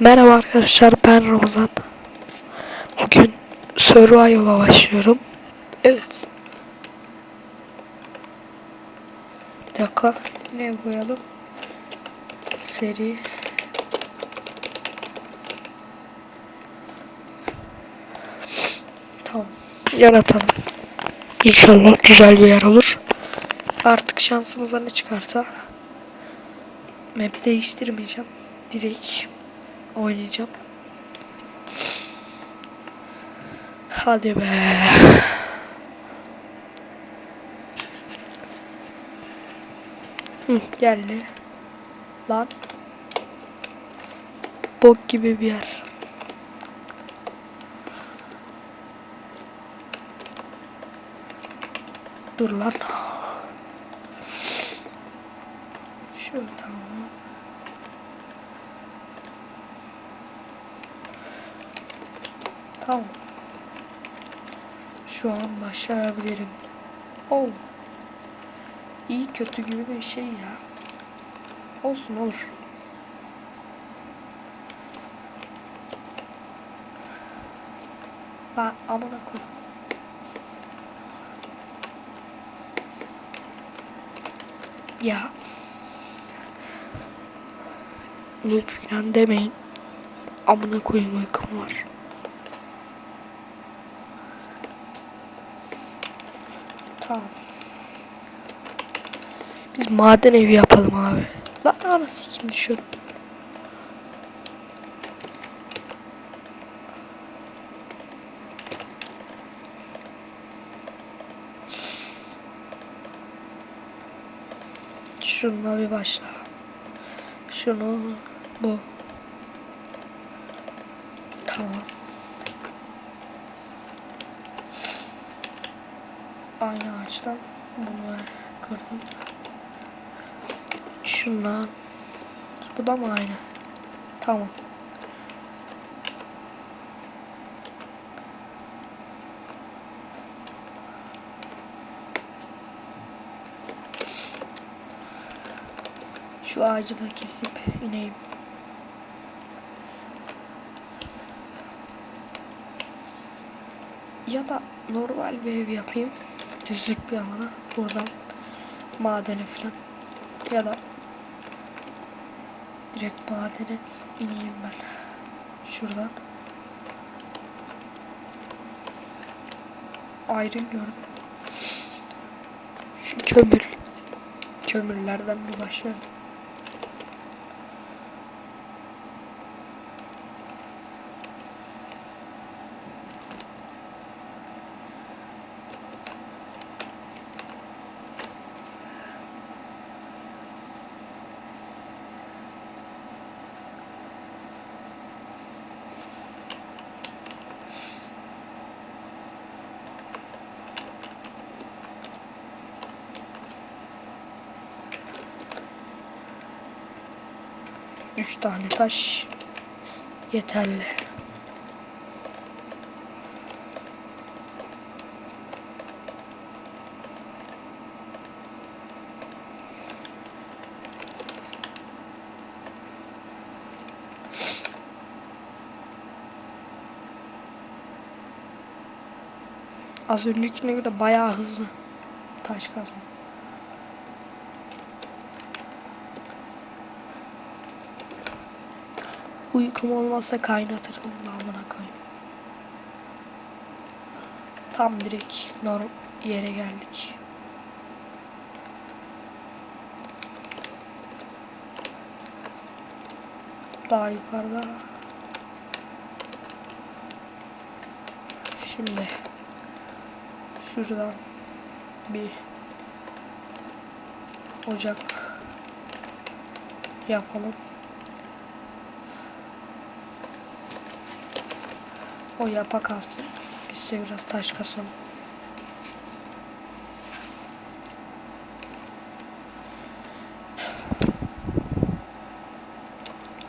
Merhaba arkadaşlar ben Ramazan. Bugün Survival'a başlıyorum. Evet. Bir dakika. Ne koyalım? Seri. Tamam. Yaratalım. İnşallah güzel bir yer olur. Artık şansımıza ne çıkarsa map değiştirmeyeceğim. Direkt oynayacağım. Hadi be. Hı, geldi. Lan. Bok gibi bir yer. Dur lan. Şu tamam. Tamam. Şu an başlayabilirim. Oh. İyi kötü gibi bir şey ya. Olsun olur. Ben amına koy. Ya. Filan demeyin. Amına koyayım uykum var. Tamam. Biz maden evi yapalım abi. Lan anası kim düşüyor? Şununla bir başla. Şunu bu. Tamam. Aynı ağaçtan bunu kırdım. Şundan. Bu da mı aynı? Tamam. Şu ağacı da kesip ineyim. Ya da normal bir ev yapayım. Düzlük bir alana. Buradan madene falan. Ya da direkt madene ineyim ben. Şuradan. Ayrın gördüm. Şu kömür. Kömürlerden bir başlayalım. Üç tane taş yeterli. Az öncekine göre bayağı hızlı taş kazma. Uykum olmasa kaynatırım amına koyayım. Tam direkt norm yere geldik. Daha yukarıda. Şimdi şuradan bir ocak yapalım. O yapa kalsın. Biz de biraz taş kasalım.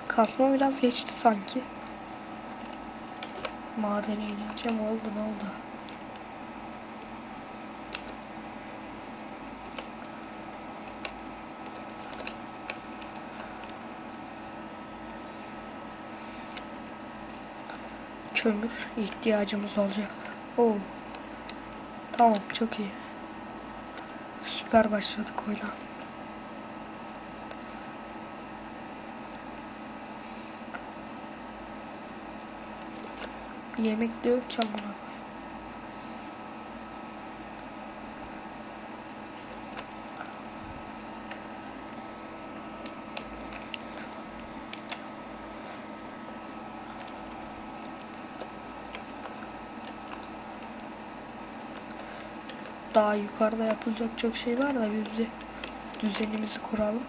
Kasma biraz geçti sanki. Madene inince mi oldu ne oldu? Kömür ihtiyacımız olacak. Oo. Tamam çok iyi. Süper başladık oyuna. Yemek de yok ki amına koyayım. Daha yukarıda yapılacak çok şey var da biz bir düzenimizi kuralım.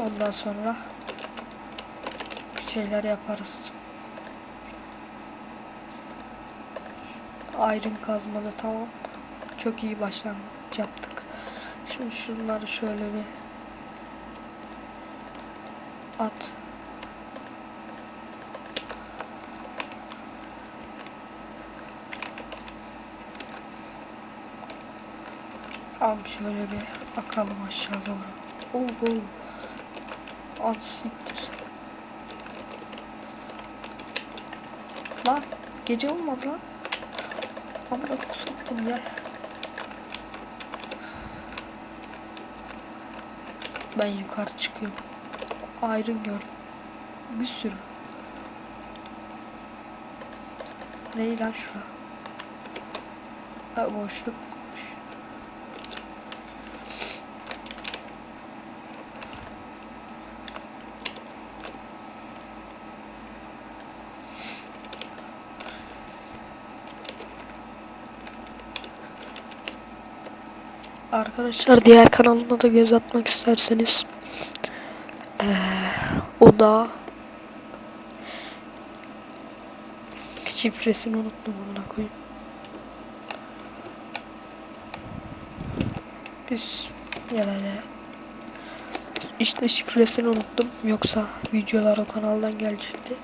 Ondan sonra bir şeyler yaparız. Iron kazmada tamam. Çok iyi başlangıç yaptık. Şimdi şunları şöyle bir at. Abi şöyle bir akalım aşağı doğru. Oo, oo. Siktir. Lan gece olmadı lan. Amına kusuttum ya. Ben yukarı çıkıyorum. Ayrın gördüm. Bir sürü. Ne lan şura? Ha, boşluk Arkadaşlar diğer kanalıma da göz atmak isterseniz eee, o da şifresini unuttum amına koyayım. Biz yani işte şifresini unuttum yoksa videolar o kanaldan gelecekti.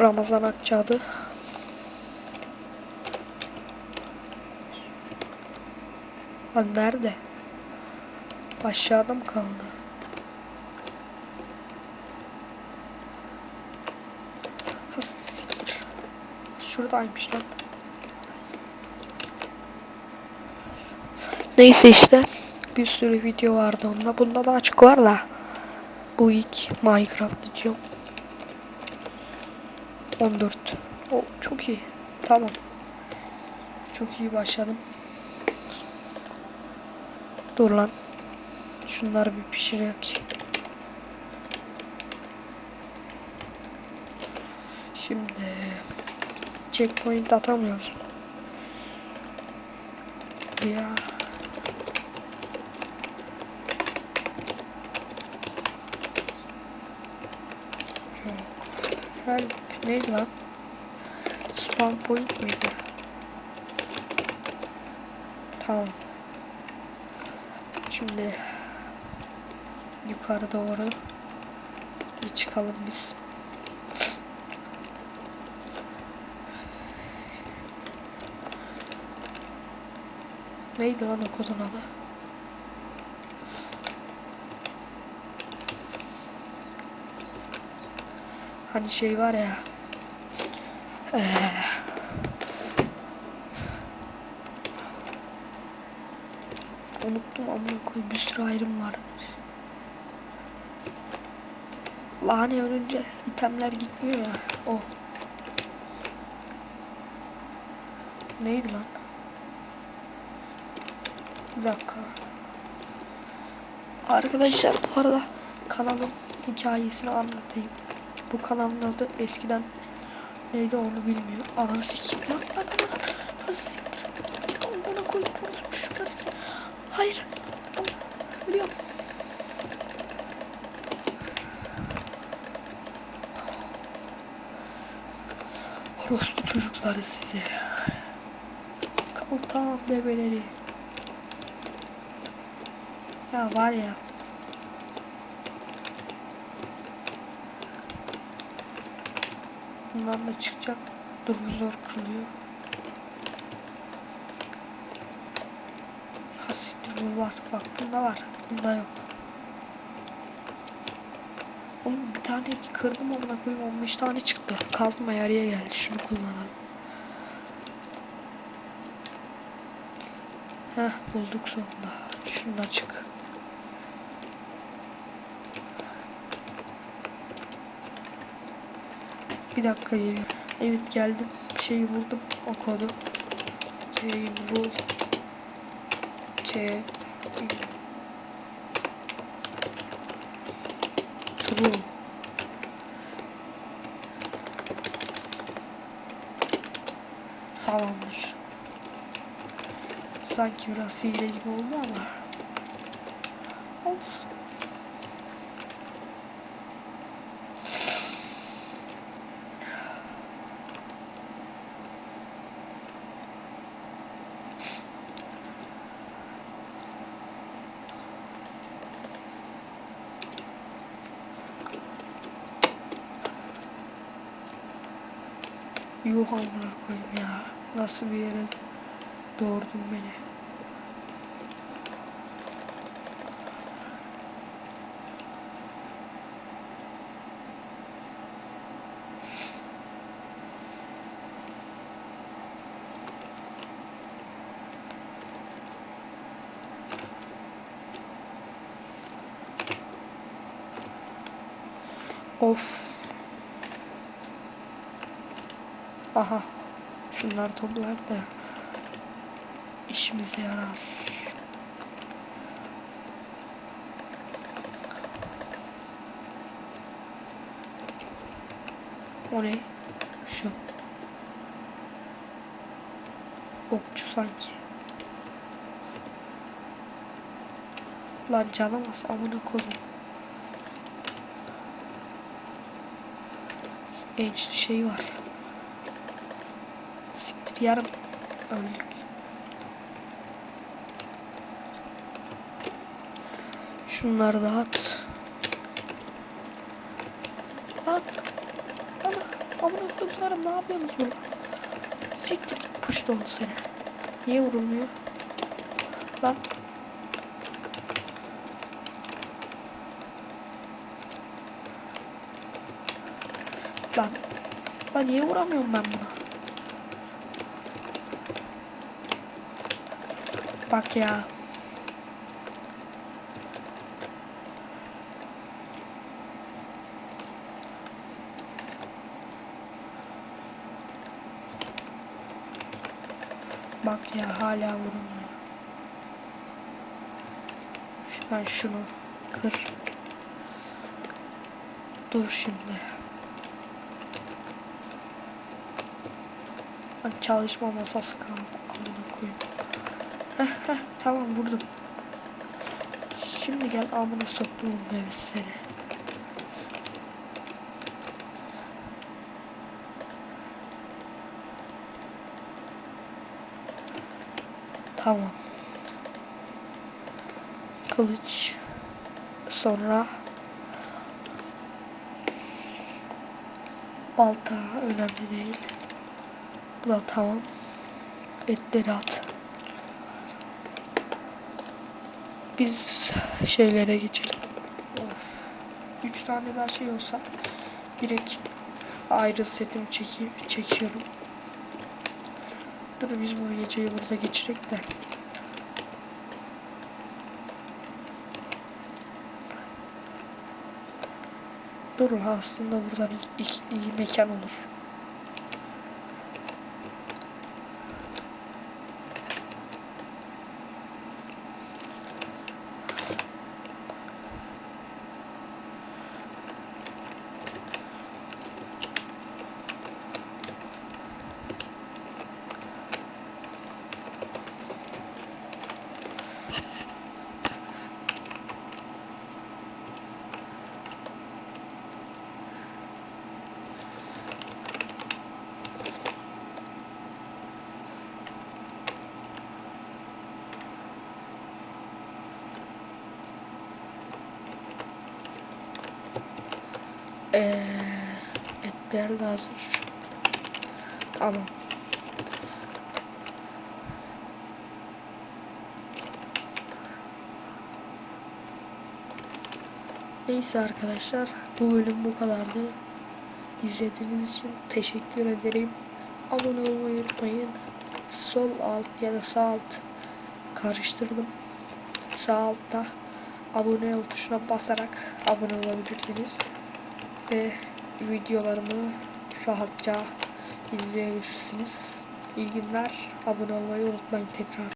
Ramazan Akçadı. Lan nerede? Aşağıda mı kaldı? Ha. Şuradaymış lan. Neyse işte. Bir sürü video vardı onda. Bunda da açık var da. Bu ilk Minecraft videom. 14. O çok iyi. Tamam. Çok iyi başladım. Dur lan. Şunları bir pişirek. Şimdi checkpoint atamıyoruz. Ya. Help. Neydi lan? Spawn point miydi? Tamam. Şimdi yukarı doğru bir çıkalım biz. Neydi lan o kodun adı? Hani şey var ya. Eee Unuttum amına koyayım bir sürü ayrım var. Lahane ölünce itemler gitmiyor ya. O. Neydi lan? Bir dakika. Arkadaşlar bu arada kanalın hikayesini anlatayım. Bu kanalın adı eskiden neydi onu bilmiyorum. Ananı sikeyim lan. Ananı siktir. Koydum onu şunları. Hayır. Ölüyorum. Orospu çocukları size. Kaltan bebeleri. Ya var ya. Bundan da çıkacak. Dur bu zor kırılıyor. Bu var. Bak bunda var. Bunda yok. Oğlum bir tane kırdım amına koyayım 15 tane çıktı. Kazma yarıya geldi. Şunu kullanalım. Heh bulduk sonunda. Şunu da çık. Bir dakika geliyor. Evet geldim. Şeyi buldum. O kodu. Game rule. T. True. Tamamdır. Sanki biraz hile gibi oldu ama. Olsun. Yuh amına koyayım ya. Nasıl bir yere doğurdun beni. Of. Aha. Şunları toplar da işimize yarar. O ne? Şu. Okçu sanki. Lan canamaz amına koyayım. Ençli şey var. Yarım. Öldük. Şunları da at. At. Ana. Amına koyduğlarım ne yapıyorsunuz burada? Siktir. Puş oldu seni. Niye vurulmuyor? Lan. Lan. Lan niye vuramıyorum ben buna? Bak ya. Bak ya hala vurulmuyor. Ben şunu kır. Dur şimdi. Ben çalışma masası kaldı. Heh heh tamam vurdum. Şimdi gel amına soktuğum bebeği seni. Tamam. Kılıç. Sonra balta önemli değil. Bu da tamam. Etleri at. Biz şeylere geçelim. Of. Üç tane daha şey olsa direkt ayrı setimi çekeyim, çekiyorum. Dur biz bu geceyi burada geçirek de. Dur aslında buradan iyi, iyi, iyi mekan olur. Ee, etler de hazır. Tamam. Neyse arkadaşlar Bu bölüm bu kadardı. İzlediğiniz için teşekkür ederim. Abone olmayı unutmayın. Sol alt ya da sağ alt karıştırdım. Sağ altta abone ol tuşuna basarak abone olabilirsiniz. Ve videolarımı rahatça izleyebilirsiniz. İyi günler. Abone olmayı unutmayın tekrar.